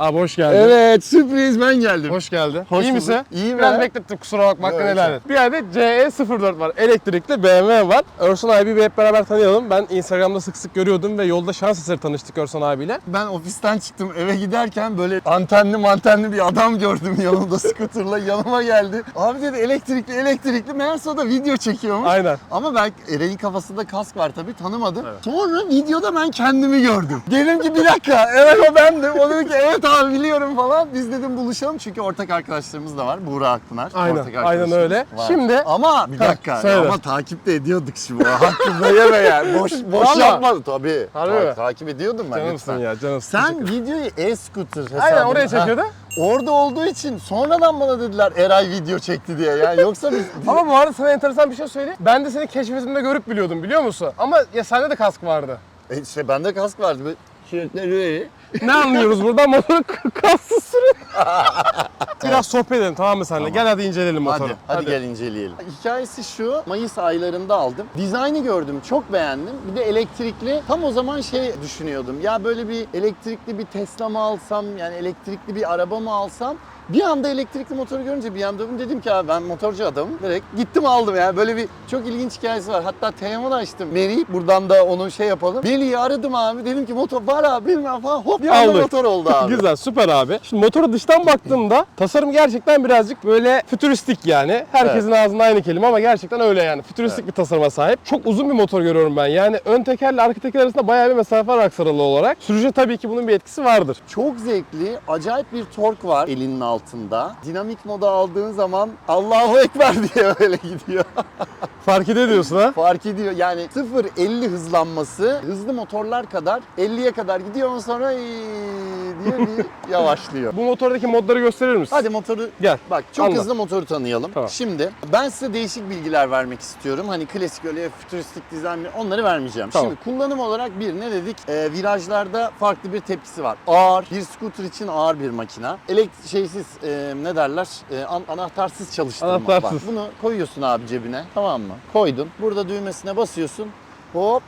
Abi hoş geldin. Evet sürpriz ben geldim. Hoş geldin. Hoş İyi bulduk. misin? İyiyim Biraz ya. beklettim kusura bakma hakkını Yok, helal et. Bir adet CE04 var. Elektrikli BMW var. Örsan abi bir hep beraber tanıyalım. Ben Instagram'da sık sık görüyordum ve yolda şans eseri tanıştık Örsan abiyle. Ben ofisten çıktım eve giderken böyle antenli mantenli bir adam gördüm yanımda scooterla yanıma geldi. Abi dedi elektrikli elektrikli meğerse o da video çekiyormuş. Aynen. Ama ben Eren'in kafasında kask var tabii tanımadım. Sonra videoda ben kendimi gördüm. Dedim ki bir dakika evet o bendim. O dedi ki evet abi biliyorum falan. Biz dedim buluşalım çünkü ortak arkadaşlarımız da var. Buğra Akpınar. Aynen, ortak aynen öyle. var. Şimdi- Ama bir dakika söyle. ama takip de ediyorduk şimdi. Hakkında yeme yani. Boş, boş Vallahi. yapmadı tabii. Harbi Ta- mi? takip ediyordum ben Canımsın lütfen. ya canımsın. Sen videoyu e-scooter hesabına... Aynen oraya Ha, çekiyordu. Orada olduğu için sonradan bana dediler Eray video çekti diye. Yani yoksa biz... Ama bu arada sana enteresan bir şey söyleyeyim. Ben de seni keşfetimde görüp biliyordum biliyor musun? Ama ya sende de kask vardı. E işte bende kask vardı. Şeritleri böyle. Ne anlıyoruz buradan? Motoru kasksız sürün. Biraz sohbet edelim tamam mı seninle? Gel hadi inceleyelim motoru. Hadi, hadi, gel inceleyelim. Hikayesi şu, Mayıs aylarında aldım. Dizaynı gördüm, çok beğendim. Bir de elektrikli, tam o zaman şey düşünüyordum. Ya böyle bir elektrikli bir Tesla mı alsam, yani elektrikli bir araba mı alsam? Bir anda elektrikli motoru görünce bir anda dedim ki abi ben motorcu adamım. Direkt gittim aldım yani. Böyle bir çok ilginç hikayesi var. Hatta telefon açtım. Meri buradan da onu şey yapalım. Melih'i aradım abi. Dedim ki motor var abi bilmem falan. Hop bir anda Aldık. motor oldu abi. Güzel süper abi. Şimdi motoru dıştan baktığımda tasarım gerçekten birazcık böyle fütüristik yani. Herkesin ağzında aynı kelime ama gerçekten öyle yani. Fütüristik bir tasarıma sahip. Çok uzun bir motor görüyorum ben. Yani ön tekerle arka teker arasında bayağı bir mesafe var aksaralı olarak. Sürücü tabii ki bunun bir etkisi vardır. Çok zevkli, acayip bir tork var elinin altında. Dinamik moda aldığın zaman Allahu Ekber diye böyle gidiyor. Fark ediyorsun ha? Fark ediyor. Yani 0-50 hızlanması hızlı motorlar kadar 50'ye kadar gidiyor ondan sonra diye bir yavaşlıyor. Bu motordaki modları gösterir misin? Hadi motoru Gel. Bak çok Anlat. hızlı motoru tanıyalım. Tamam. Şimdi ben size değişik bilgiler vermek istiyorum. Hani klasik öyle fütüristik dizayn onları vermeyeceğim. Tamam. Şimdi kullanım olarak bir ne dedik? Ee, virajlarda farklı bir tepkisi var. Ağır, bir scooter için ağır bir makina. Elekt şeysiz e, ne derler? E, an- anahtarsız çalıştırma. Anahtarsız. Bak, bunu koyuyorsun abi cebine. Tamam mı? Koydun. Burada düğmesine basıyorsun. Hop.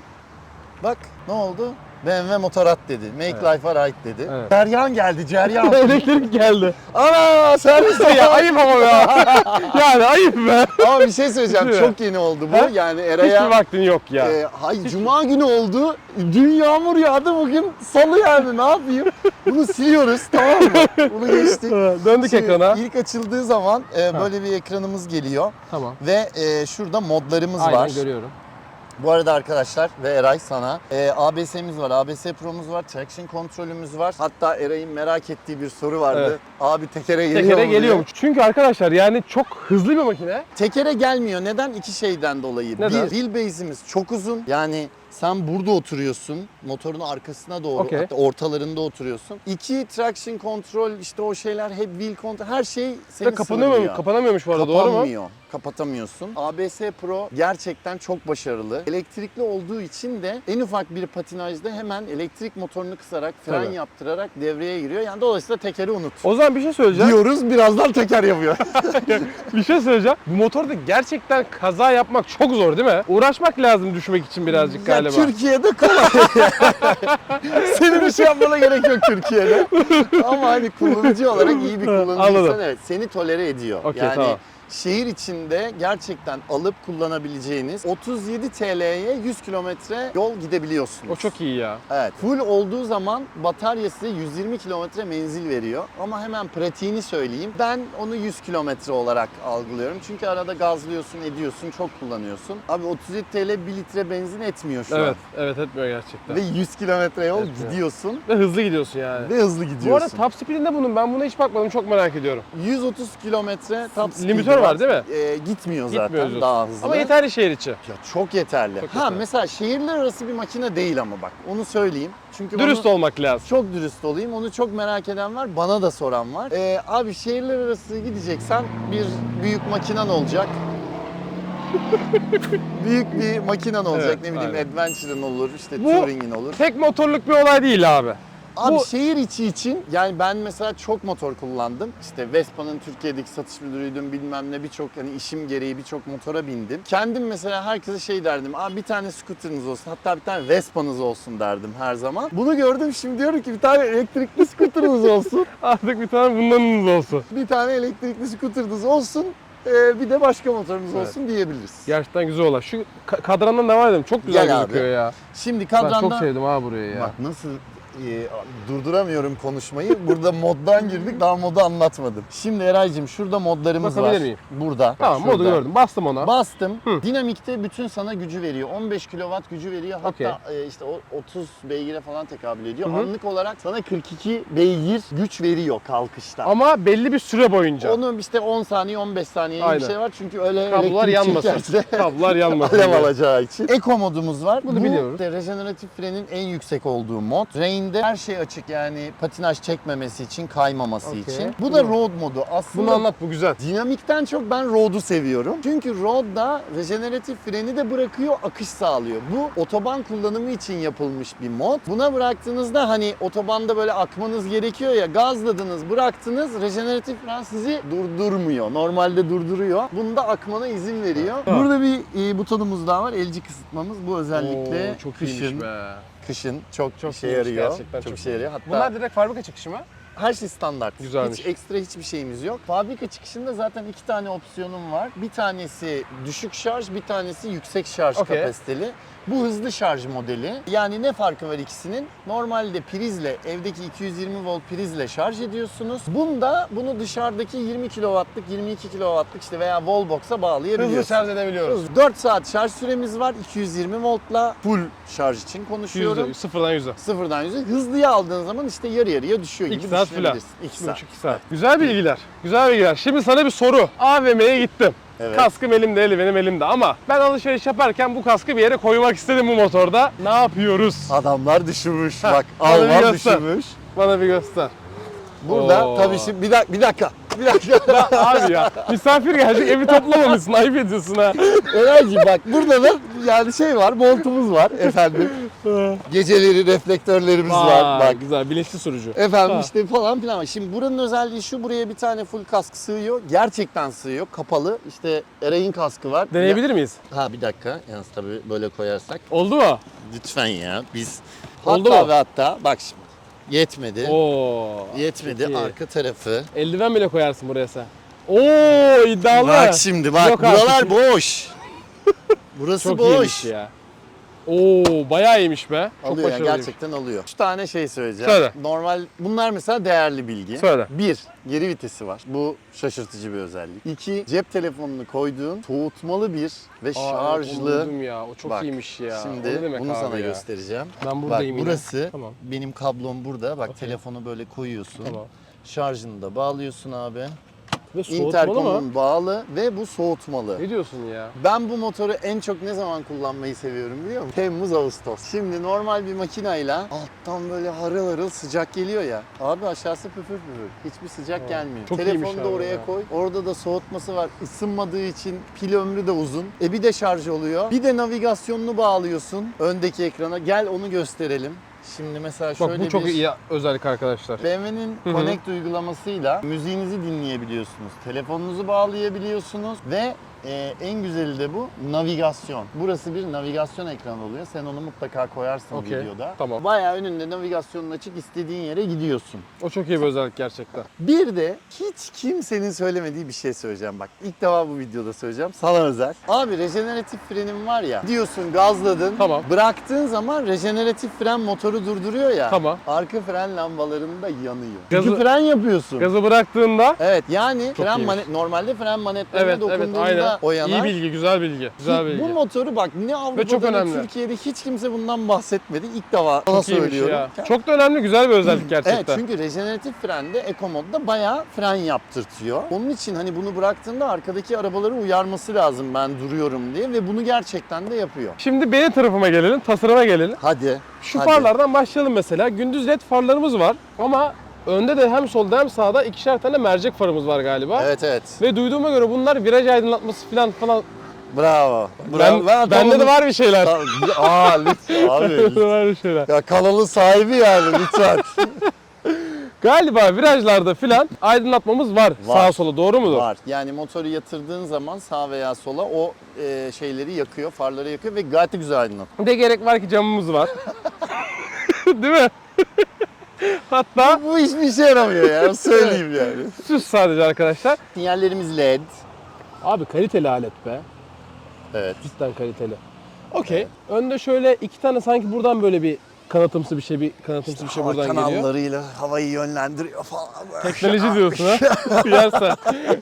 Bak ne oldu? BMW Motorrad dedi. Make Life'a right dedi. Evet. Ceryan geldi, ceryan. Elektrik geldi. Ana servis ya ayıp ama ya. yani ayıp be. Ama bir şey söyleyeceğim. Değil mi? Çok yeni oldu bu. Ha? Yani Hiçbir Eray'a... vaktin yok ya. E, hay cuma günü oldu. Dün yağmur yağdı bugün salı yani ne yapayım? Bunu siliyoruz tamam mı? Bunu geçtik. Döndük Şimdi ekrana. İlk açıldığı zaman e, böyle bir ekranımız geliyor Tamam. ve e, şurada modlarımız Aynen var. görüyorum. Bu arada arkadaşlar ve Eray sana e, ABS'miz var, ABS Pro'muz var, traction kontrolümüz var. Hatta Eray'ın merak ettiği bir soru vardı. Evet. Abi tekere geliyor Tekere mu diye. geliyormuş. Çünkü arkadaşlar yani çok hızlı bir makine. Tekere gelmiyor. Neden? İki şeyden dolayı. Neden? Bir, wheelbase'imiz çok uzun. Yani sen burada oturuyorsun. Motorun arkasına doğru, Okey. hatta ortalarında oturuyorsun. İki, traction control, işte o şeyler, hep wheel control, her şey seni Ve kapanamıyor, sınırlıyor. kapanamıyormuş bu arada doğru mu? Kapanmıyor. Kapatamıyorsun. ABS Pro gerçekten çok başarılı. Elektrikli olduğu için de en ufak bir patinajda hemen elektrik motorunu kısarak, fren Tabii. yaptırarak devreye giriyor. Yani dolayısıyla tekeri unut. O zaman bir şey söyleyeceğim. Diyoruz birazdan teker yapıyor. bir şey söyleyeceğim. Bu motorda gerçekten kaza yapmak çok zor değil mi? Uğraşmak lazım düşmek için birazcık Ya galiba. Türkiye'de kolay. Senin bir şey yapmana gerek yok Türkiye'de. Ama hani kullanıcı olarak iyi bir Anladım. kullanıcıysan evet seni tolere ediyor. Okey, yani tamam. Şehir içinde gerçekten alıp kullanabileceğiniz 37 TL'ye 100 kilometre yol gidebiliyorsunuz. O çok iyi ya. Evet. Full olduğu zaman batarya size 120 kilometre menzil veriyor. Ama hemen pratiğini söyleyeyim. Ben onu 100 kilometre olarak algılıyorum. Çünkü arada gazlıyorsun, ediyorsun, çok kullanıyorsun. Abi 37 TL 1 litre benzin etmiyor şu Evet, an. evet etmiyor gerçekten. Ve Ve, 100 kilometre yol Etmiyor. gidiyorsun hızlı gidiyorsun yani. ve hızlı gidiyorsun. Bu arada top speed'in ne bunun? Ben buna hiç bakmadım. Çok merak ediyorum. 130 kilometre top Limitör var değil mi? Ee, gitmiyor zaten Gitmiyor diyorsun. daha hızlı. Ama yeterli şehir içi. Ya çok yeterli. Çok ha yeterli. mesela şehirler arası bir makine değil ama bak onu söyleyeyim. Çünkü Dürüst olmak lazım. Çok dürüst olayım. Onu çok merak eden var. Bana da soran var. Ee, abi şehirler arası gideceksen bir büyük makinen olacak. büyük bir makinen olacak. Evet, ne bileyim aynen. Adventure'ın olur, işte Bu- Touring'in olur. Tek motorluk bir olay değil abi. Abi Bu- şehir içi için yani ben mesela çok motor kullandım. İşte Vespa'nın Türkiye'deki satış müdürüydüm bilmem ne birçok hani işim gereği birçok motora bindim. Kendim mesela herkese şey derdim. Abi bir tane scooter'ınız olsun hatta bir tane Vespa'nız olsun derdim her zaman. Bunu gördüm şimdi diyorum ki bir tane elektrikli scooter'ınız olsun. Artık bir tane bundanınız olsun. bir tane elektrikli scooter'ınız olsun. ee, bir de başka motorunuz Evet. olsun diyebiliriz. Gerçekten güzel olay. Şu ka- kadrandan devam edelim. Çok güzel Gel abi. gözüküyor ya. Şimdi Ben kadranda... çok sevdim ha burayı ya. Bak nasıl e, durduramıyorum konuşmayı. Burada moddan girdik daha modu anlatmadım. Şimdi Eraycığım şurada modlarımız Bakabilir var. miyim? Burada. Tamam şurada. modu gördüm. Bastım ona. Bastım. Hı. Dinamikte bütün sana gücü veriyor. 15 kW gücü veriyor. Hatta e, işte o 30 beygire falan tekabül ediyor. Hı hı. Anlık olarak sana 42 beygir güç veriyor kalkışta. Ama belli bir süre boyunca. Onu işte 10 saniye 15 saniye bir şey var. Çünkü öyle Kablolar elektrik yanmasın. çekerse Kablolar yanmasın. alev diye. alacağı için. Eko modumuz var. Bunu Bu biliyoruz. de rejeneratif frenin en yüksek olduğu mod. Rain'de her şey açık yani patinaj çekmemesi için, kaymaması Okey. için. Bu da road modu. Aslında Bunu anlat bu güzel. Dinamikten çok ben road'u seviyorum. Çünkü road'da rejeneratif freni de bırakıyor, akış sağlıyor. Bu otoban kullanımı için yapılmış bir mod. Buna bıraktığınızda hani otobanda böyle akmanız gerekiyor ya gazladınız, bıraktınız, rejeneratif fren sizi durdurmuyor. Normalde durduruyor. Bunda akmana izin veriyor. Ha. Burada bir e, butonumuz daha var. LG kısıtmamız. Bu özellikle Oo, çok kışın, be. kışın çok, Çok işe yarıyor. Gerçekten çok çok yarıyor. Hatta Bunlar direkt fabrika çıkışı mı? her şey standart. Güzelmiş. Hiç ekstra hiçbir şeyimiz yok. Fabrika çıkışında zaten iki tane opsiyonum var. Bir tanesi düşük şarj, bir tanesi yüksek şarj Okey. kapasiteli. Bu hızlı şarj modeli. Yani ne farkı var ikisinin? Normalde prizle, evdeki 220 volt prizle şarj ediyorsunuz. Bunda bunu dışarıdaki 20 kW'lık, 22 kW'lık işte veya wallbox'a bağlayabiliyorsunuz. Hızlı şarj edebiliyoruz. 4 saat şarj süremiz var. 220 voltla full şarj için konuşuyorum. Yüzde, sıfırdan yüze. Sıfırdan yüze. Hızlıya aldığın zaman işte yarı yarıya düşüyor gibi İki saat filan. düşünebilirsin. İki İki saat. buçuk, iki saat. Güzel bilgiler. Güzel bilgiler. Şimdi sana bir soru. AVM'ye gittim. Evet. Kaskım elimde, eli benim elimde ama ben alışveriş yaparken bu kaskı bir yere koymak istedim bu motorda. Ne yapıyoruz? Adamlar düşünmüş bak. bana bir Alman göster. düşünmüş. Bana bir göster. Burada Oo. tabii şimdi bir dakika bir dakika. Bir dakika. Abi ya misafir gelecek evi toplamamışsın ayıp ediyorsun ha. Eraycığım bak burada da yani şey var montumuz var efendim. Geceleri reflektörlerimiz var Vay, bak. Güzel bilinçli sürücü. Efendim Ha. işte falan filan. var. Şimdi buranın özelliği şu buraya bir tane full kask sığıyor. Gerçekten sığıyor. Kapalı. İşte Eray'ın kaskı var. Deneyebilir miyiz? Ha bir dakika. Yalnız tabii böyle koyarsak. Oldu mu? Lütfen ya biz. Oldu hatta mu? ve hatta bak şimdi. Yetmedi. Oo. Yetmedi. iyi. Arka tarafı. Eldiven bile koyarsın buraya sen. Oo iddialı. Bak şimdi bak Yok buralar artık. boş. Burası Çok boş. iyiymiş ya. Oo bayağı iyiymiş be. Çok Alıyor yani başarılıymış. gerçekten alıyor. Üç tane şey söyleyeceğim. Söyle. Normal bunlar mesela değerli bilgi. Söyle. Bir, geri vitesi var. Bu şaşırtıcı bir özellik. İki, cep telefonunu koyduğun soğutmalı bir ve Aa, şarjlı. onu ya. O çok Bak, iyiymiş ya. O Şimdi demek bunu abi sana ya? göstereceğim. Ben Bak buradayım yine. burası Tamam. benim kablom burada. Bak telefonu böyle koyuyorsun. Tamam. Şarjını da bağlıyorsun abi. Ve? Interkomun bağlı ve bu soğutmalı. Ne diyorsun ya? Ben bu motoru en çok ne zaman kullanmayı seviyorum biliyor musun? Temmuz, Ağustos. Şimdi normal bir makinayla alttan böyle harıl harıl sıcak geliyor ya. Abi aşağısı püfür püfür. Hiçbir sıcak Ha, gelmiyor. çok Telefonu da oraya ya. koy. Orada da soğutması var. Isınmadığı için pil ömrü de uzun. E bir de şarj oluyor. Bir de navigasyonunu bağlıyorsun öndeki ekrana. Gel onu gösterelim. Şimdi mesela şöyle Bak bu çok bir... iyi özellik arkadaşlar. BMW'nin Hı hı. Connect uygulamasıyla müziğinizi dinleyebiliyorsunuz. Telefonunuzu bağlayabiliyorsunuz ve e, en güzeli de bu navigasyon. Burası bir navigasyon ekranı oluyor. Sen onu mutlaka koyarsın Okey, videoda. tamam. Bayağı önünde navigasyonun açık istediğin yere gidiyorsun. O çok iyi bir özellik gerçekten. Bir de hiç kimsenin söylemediği bir şey söyleyeceğim bak. İlk defa bu videoda söyleyeceğim. Sana özel. Abi rejeneratif frenim var ya. Diyorsun gazladın. Tamam. Bıraktığın zaman rejeneratif fren motoru durduruyor ya. Tamam. Arka fren lambalarında yanıyor. Gazı- Çünkü fren yapıyorsun. Gazı bıraktığında Evet yani fren iyiymiş. manet normalde fren manetlerine Evet evet dokunduğunda aynen. o yanar. İyi bilgi, güzel bilgi. Güzel bilgi. Bu motoru bak ne Avrupa'da çok ne. Türkiye'de hiç kimse bundan bahsetmedi. İlk defa sana çok iyiymiş söylüyorum. ya. Çok da önemli, güzel bir özellik gerçekten. Evet çünkü rejeneratif frende Eco modda bayağı fren yaptırtıyor. Onun için hani bunu bıraktığında arkadaki arabaları uyarması lazım ben duruyorum diye ve bunu gerçekten de yapıyor. Şimdi benim tarafıma gelelim, tasarıma gelelim. Hadi. Şu hadi. farlardan başlayalım mesela. Gündüz led farlarımız var ama önde de hem solda hem sağda ikişer tane mercek farımız var galiba. Evet evet. Ve duyduğuma göre bunlar viraj aydınlatması falan falan Bravo. Ben, bende de var bir şeyler. Aa lütfen abi. Var bir şeyler. ya kanalın sahibi yani lütfen. Galiba virajlarda filan aydınlatmamız var. Var. Sağa sola doğru mudur? Var. Yani motoru yatırdığın zaman sağ veya sola o e, şeyleri yakıyor, farları yakıyor ve gayet de güzel aydınlatıyor. Ne gerek var ki camımız var. Değil mi? Hatta Bu hiçbir işe yaramıyor ya söyleyeyim yani. süs sadece arkadaşlar. Sinyallerimiz LED. Abi kaliteli alet be. Evet. Cidden kaliteli. Okey. Önde şöyle iki tane sanki buradan böyle bir kanatımsı bir şey, bir kanatımsı bir şey buradan geliyor. kanallarıyla havayı yönlendiriyor falan. Teknoloji diyorsun ha. Yersen.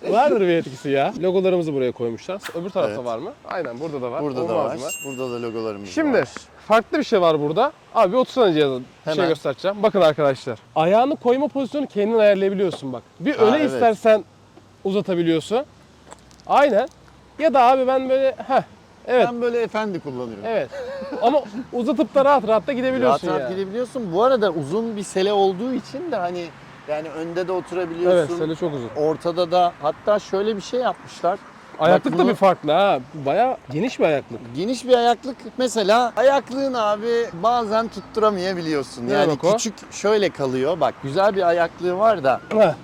Vardır bir etkisi ya. Logolarımızı buraya koymuşlar. Öbür tarafta Evet. var mı? Aynen burada da var. Burada da var. Olmaz mı? Burada da logolarımız Şimdi var. farklı bir şey var burada. Abi bir otursana cihaza. Bir şey göstereceğim. Bakın arkadaşlar. Ayağını koyma pozisyonu kendin ayarlayabiliyorsun bak. Bir Ha, öne evet. istersen uzatabiliyorsun. Aynen. Ya da abi ben böyle heh. Evet. Ben böyle efendi kullanıyorum. Evet. Ama uzatıp da rahat rahat da gidebiliyorsun Rahat rahat gidebiliyorsun. Bu arada uzun bir sele olduğu için de hani yani önde de Evet, oturabiliyorsun. sele çok uzun. Ortada da hatta şöyle bir şey yapmışlar. Ayaklık da bunu- bir farklı ha. Baya geniş bir ayaklık. Geniş bir ayaklık mesela ayaklığın abi bazen tutturamayabiliyorsun. Ne yani küçük şöyle kalıyor. Bak güzel bir ayaklığı var da Ha,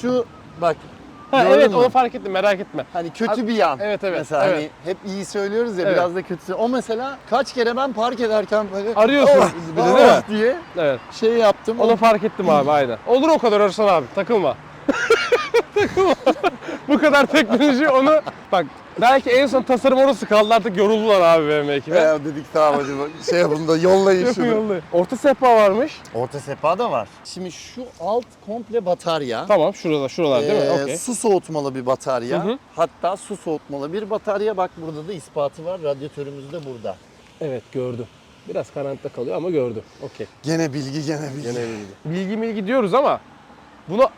şu bak ha Gördün evet mü? onu fark ettim merak etme. hani kötü bir yan. Evet evet. Mesela evet. hani hep iyi söylüyoruz ya Evet. biraz da kötü. O mesela kaç kere ben park ederken böyle Arıyorsun "Oh, bir de değil mi? oh" diye Evet. şey yaptım. Onu fark ettim abi aynen. Olur o kadar Örsan abi takılma. Bu kadar teknoloji onu bak belki en son tasarım orası kaldı artık yoruldular abi benim ekibe. Ya dedik tamam hadi bak, şey yapın da yollayın şunu. Yollayın. Orta sehpa varmış. Orta sehpa da var. Şimdi şu alt komple batarya. Tamam şurada şuralar değil mi? Ee, Okey. Su soğutmalı bir batarya. Hı hı. Hatta su soğutmalı bir batarya. Bak burada da ispatı var. Radyatörümüz de burada. Evet gördüm. Biraz karanlıkta kalıyor ama gördüm. Okey. Gene bilgi gene bilgi. Gene bilgi. Bilgi milgi diyoruz ama bunu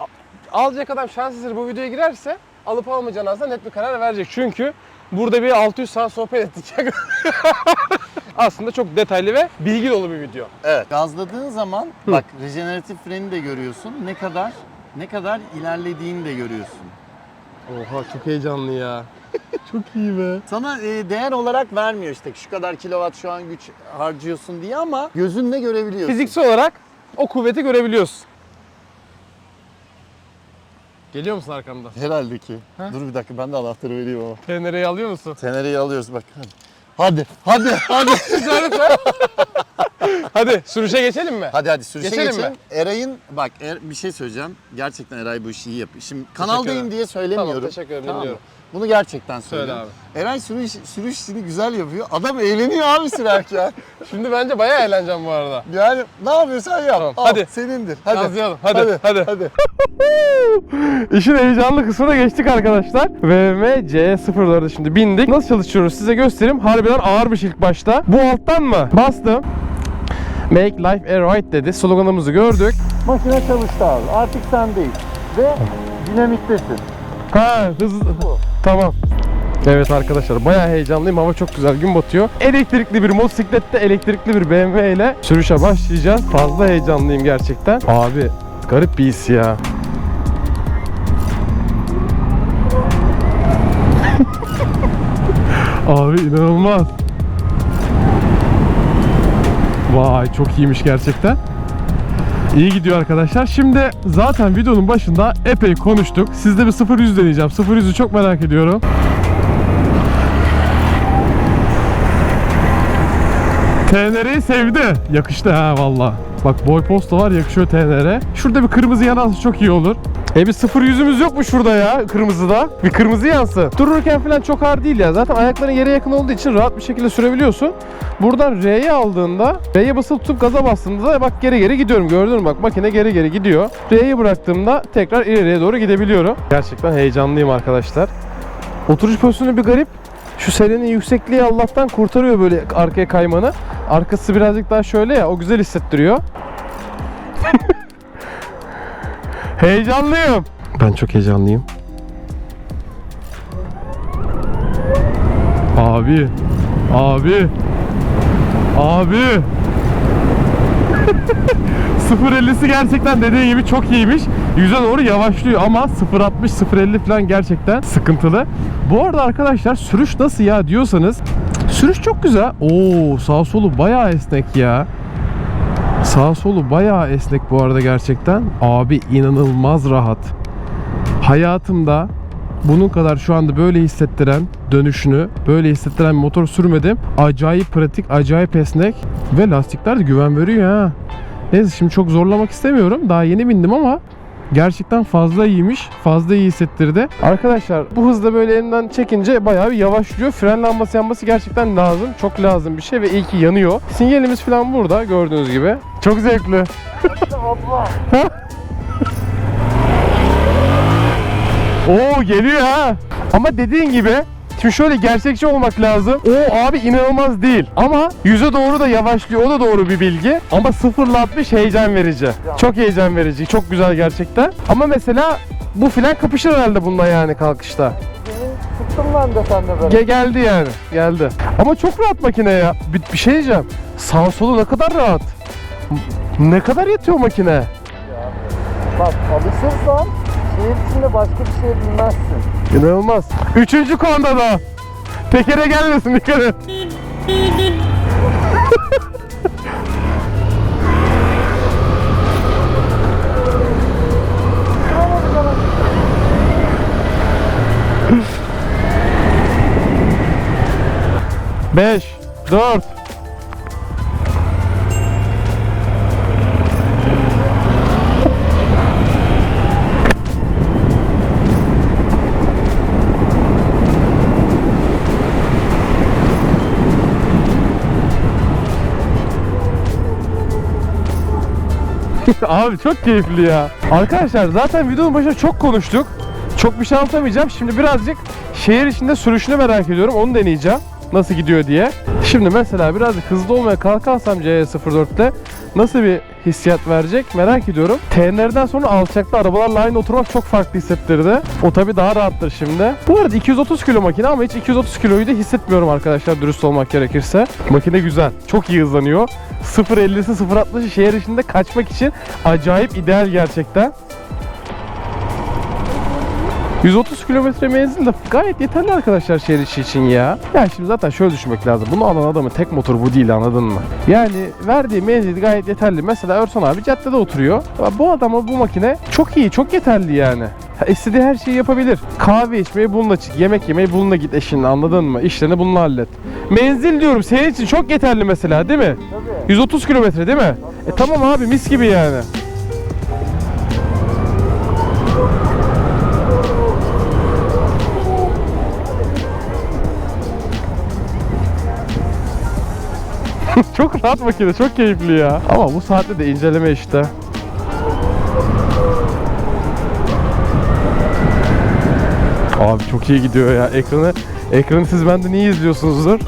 alacak adam şans eseri bu videoya girerse alıp almayacağına aslında net bir karar verecek. Çünkü burada bir 600 saat sohbet ettik. aslında çok detaylı ve bilgi dolu bir video. Evet. Gazladığın zaman bak rejeneratif freni de görüyorsun. Ne kadar ne kadar ilerlediğini de görüyorsun. Oha çok heyecanlı ya. çok iyi be. Sana e, değer olarak vermiyor işte şu kadar kilowatt şu an güç harcıyorsun diye ama gözünle görebiliyorsun. Fiziksel olarak o kuvveti görebiliyorsun. Geliyor musun arkamdan? Herhalde ki. Dur bir dakika ben de anahtarı vereyim ama. Tenereyi alıyor musun? Tenereyi alıyoruz bak hadi. Hadi, hadi, hadi. Hadi sürüşe geçelim mi? hadi hadi sürüşe Geçelim geçelim. mi? Eray'ın, bak Er- bir şey söyleyeceğim. Gerçekten Eray bu işi iyi yapıyor. Şimdi kanaldayım diye söylemiyorum. Tamam, teşekkür ederim, Tamam. Bunu gerçekten Söyle söylüyorum. Eray sürüş, sürüş işini güzel yapıyor. Adam eğleniyor abi sürerken. Şimdi bence bayağı eğleneceğim bu arada. yani ne yapıyorsan yap. Tamam, Al, hadi. Senindir. Hadi. Gazlayalım. Hadi, hadi. hadi. İşin heyecanlı kısmına geçtik arkadaşlar. BMW C04'e şimdi bindik. Nasıl çalışıyoruz size göstereyim. Harbiden ağırmış ilk başta. Bu alttan mı? Bastım. Make life a right dedi. Sloganımızı gördük. Makine çalıştı abi. Artık sen değil. Ve dinamittesin. Ha hızlı. Tamam. Evet arkadaşlar bayağı heyecanlıyım. Hava çok güzel. Gün batıyor. Elektrikli bir motosiklette elektrikli bir BMW ile sürüşe başlayacağız. Fazla heyecanlıyım gerçekten. Abi garip bir his ya. Abi inanılmaz. Vay çok iyiymiş gerçekten. İyi gidiyor arkadaşlar. Şimdi zaten videonun başında epey konuştuk. Sizde bir 0-100 deneyeceğim. 0-100'ü çok merak ediyorum. TNR'yi sevdi. Yakıştı ha valla. Bak boy posta var yakışıyor TNR. Şurada bir kırmızı yanarsa çok iyi olur. E bir sıfır yüzümüz yok mu şurada ya kırmızıda? Bir kırmızı yansın. Dururken falan çok ağır değil ya. Zaten ayakların yere yakın olduğu için rahat bir şekilde sürebiliyorsun. Buradan R'ye aldığında, R'ye basılı tutup gaza bastığında da bak geri geri gidiyorum. Gördün mü bak makine geri geri gidiyor. R'yi bıraktığımda tekrar ileriye doğru gidebiliyorum. Gerçekten heyecanlıyım arkadaşlar. Oturuş pozisyonu bir garip. Şu selenin yüksekliği Allah'tan kurtarıyor böyle arkaya kaymanı. Arkası birazcık daha şöyle ya o güzel hissettiriyor. Heyecanlıyım. Ben çok heyecanlıyım. Abi. Abi. Abi. 0.50'si gerçekten dediği gibi çok iyiymiş. 100'e doğru yavaşlıyor ama 0.60 0.50 falan gerçekten sıkıntılı. Bu arada arkadaşlar sürüş nasıl ya diyorsanız sürüş çok güzel. Oo sağ solu bayağı esnek ya. Sağ solu bayağı esnek bu arada gerçekten. Abi inanılmaz rahat. Hayatımda bunun kadar şu anda böyle hissettiren dönüşünü, böyle hissettiren motor sürmedim. Acayip pratik, acayip esnek ve lastikler de güven veriyor ha. Neyse şimdi çok zorlamak istemiyorum. Daha yeni bindim ama gerçekten fazla iyiymiş. Fazla iyi hissettirdi. Arkadaşlar bu hızda böyle elimden çekince bayağı bir yavaşlıyor. Fren lambası yanması gerçekten lazım. Çok lazım bir şey ve iyi ki yanıyor. Sinyalimiz falan burada gördüğünüz gibi. Çok zevkli. Oo geliyor ha. Ama dediğin gibi Şimdi şöyle gerçekçi olmak lazım. O abi inanılmaz değil. Ama yüze doğru da yavaşlıyor. O da doğru bir bilgi. Ama 0 ile 60 heyecan verici. Çok heyecan verici. Çok güzel gerçekten. Ama mesela bu filan kapışır herhalde bununla yani kalkışta. Tuttum ben de sen de böyle. Ge geldi yani. Geldi. Ama çok rahat makine ya. Bir, bir şey diyeceğim. Sağ solu ne kadar rahat. Ne kadar yatıyor makine. Bak alışırsan şehir içinde başka bir şey bilmezsin. İnanılmaz. Üçüncü konuda da. Tekere gelmesin dikkat et. Beş, dört. Abi çok keyifli ya. Arkadaşlar zaten videonun başında çok konuştuk. Çok bir şey anlatamayacağım. Şimdi birazcık şehir içinde sürüşünü merak ediyorum. Onu deneyeceğim. Nasıl gidiyor diye. Şimdi mesela birazcık hızlı olmaya kalkarsam C04'te nasıl bir hissiyat verecek merak ediyorum. TNR'den sonra alçakta arabalarla aynı oturmak çok farklı hissettirdi. O tabi daha rahattır şimdi. Bu arada 230 kilo makine ama hiç 230 kiloyu da hissetmiyorum arkadaşlar dürüst olmak gerekirse. Makine güzel. Çok iyi hızlanıyor. 0.50'si 0.60'ı şehir içinde kaçmak için acayip ideal gerçekten. 130 kilometre menzil de gayet yeterli arkadaşlar şehir içi için ya. Yani şimdi zaten şöyle düşünmek lazım. Bunu alan adamın tek motoru bu değil anladın mı? Yani verdiği menzil gayet yeterli. Mesela Örson abi caddede oturuyor. Bu adama bu makine çok iyi, çok yeterli yani. İstediği her şeyi yapabilir. Kahve içmeyi bununla çık, yemek yemeyi bununla git eşinle anladın mı? İşlerini bununla hallet. Menzil diyorum senin için çok yeterli mesela değil mi? Tabii. 130 kilometre değil mi? E tamam abi mis gibi yani. çok rahat makine, çok keyifli ya. Ama bu saatte de inceleme işte. Abi çok iyi gidiyor ya. Ekranı ekranı siz benden iyi izliyorsunuzdur.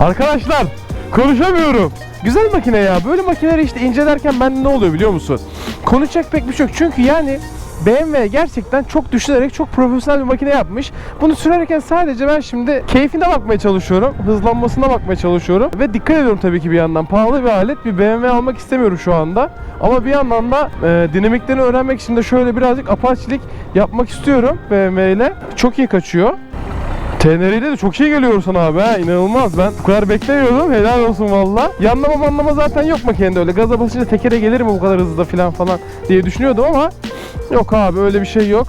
Arkadaşlar konuşamıyorum. Güzel makine ya. Böyle makineleri işte incelerken bende ne oluyor biliyor musun? Konuşacak pek bir şey yok. Çünkü yani BMW gerçekten çok düşünerek çok profesyonel bir makine yapmış. Bunu sürerken sadece ben şimdi keyfine bakmaya çalışıyorum. Hızlanmasına bakmaya çalışıyorum. Ve dikkat ediyorum tabii ki bir yandan. Pahalı bir alet. Bir BMW almak istemiyorum şu anda. Ama bir yandan da e, dinamiklerini öğrenmek için de şöyle birazcık apaçilik yapmak istiyorum BMW ile. Çok iyi kaçıyor. TNR'de de çok iyi geliyor sana abi ha inanılmaz ben bu kadar beklemiyordum helal olsun valla. Yanlama manlama zaten yok makinede öyle gaza basınca tekere gelir mi bu kadar hızlı falan falan diye düşünüyordum ama yok abi öyle bir şey yok.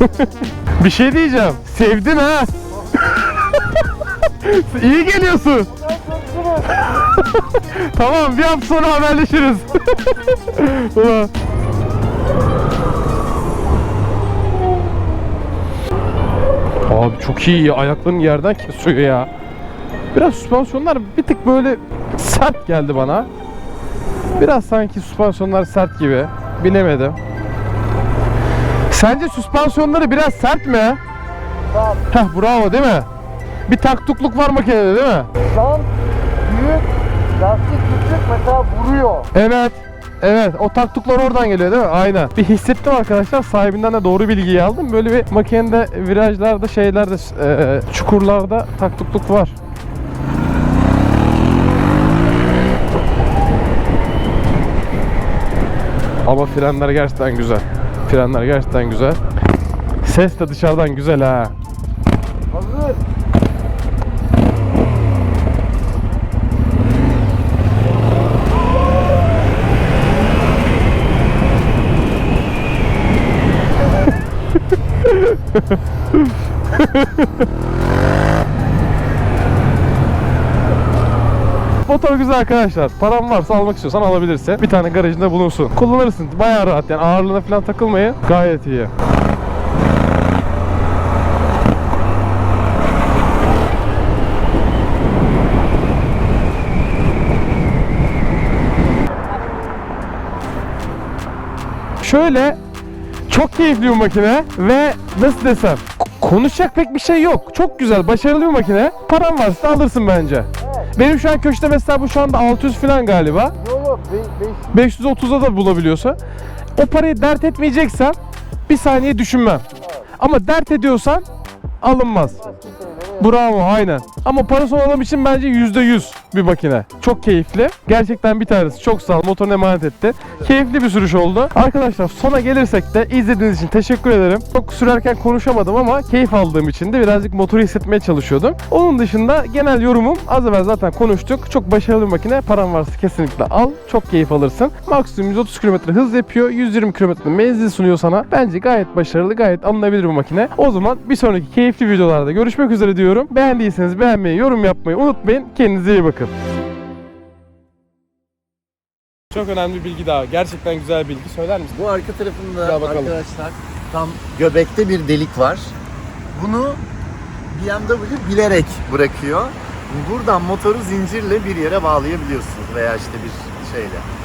Bir şey diyeceğim. Sevdin ha. İyi geliyorsun. tamam bir hafta sonra haberleşiriz. Ulan. Abi çok iyi ya. Ayakların yerden kesiyor ya. Biraz süspansiyonlar bir tık böyle sert geldi bana. Biraz sanki süspansiyonlar sert gibi. Bilemedim. Sence süspansiyonları biraz sert mi? Tamam. Heh bravo değil mi? Bir taktukluk var makinede değil mi? Jant büyük, lastik küçük mesela vuruyor. Evet. Evet o taktuklar oradan geliyor değil mi? Aynen. Bir hissettim arkadaşlar sahibinden de doğru bilgiyi aldım. Böyle bir makinede virajlarda şeylerde e, çukurlarda taktukluk var. Ama frenler gerçekten güzel. Frenler gerçekten güzel. Ses de dışarıdan güzel ha. Hazır. güzel arkadaşlar. Paran varsa almak istiyorsan alabilirsin. Bir tane garajında bulunsun. Kullanırsın. Bayağı rahat yani ağırlığına falan takılmayın. Gayet iyi. Şöyle çok keyifli bir makine ve nasıl desem konuşacak pek bir şey yok. Çok güzel, başarılı bir makine. Paran varsa alırsın bence. Benim şu an köşede mesela bu şu anda 600 falan galiba. Yok be, beş, 530'a da bulabiliyorsa. O parayı dert etmeyeceksen bir saniye düşünmem. Ama dert ediyorsan alınmaz. Bravo aynen. Ama parası olan adam için bence %100 bir makine. Çok keyifli. Gerçekten bir tanesi çok sağ ol. Motorunu emanet etti. Keyifli bir sürüş oldu. Arkadaşlar sona gelirsek de izlediğiniz için teşekkür ederim. Çok sürerken konuşamadım ama keyif aldığım için de birazcık motoru hissetmeye çalışıyordum. Onun dışında genel yorumum az evvel zaten konuştuk. Çok başarılı bir makine. Paran varsa kesinlikle al. Çok keyif alırsın. Maksimum 130 km hız yapıyor. 120 km menzil sunuyor sana. Bence gayet başarılı, gayet alınabilir bir makine. O zaman bir sonraki keyifli videolarda görüşmek üzere diyorum. Beğendiyseniz beğenmeyi, yorum yapmayı unutmayın. Kendinize iyi bakın. Çok önemli bir bilgi daha. Gerçekten güzel bilgi. Söyler misin? Bu arka tarafında bakalım. arkadaşlar tam göbekte bir delik var. Bunu BMW bilerek bırakıyor. Buradan motoru zincirle bir yere bağlayabiliyorsunuz veya işte bir şeyle.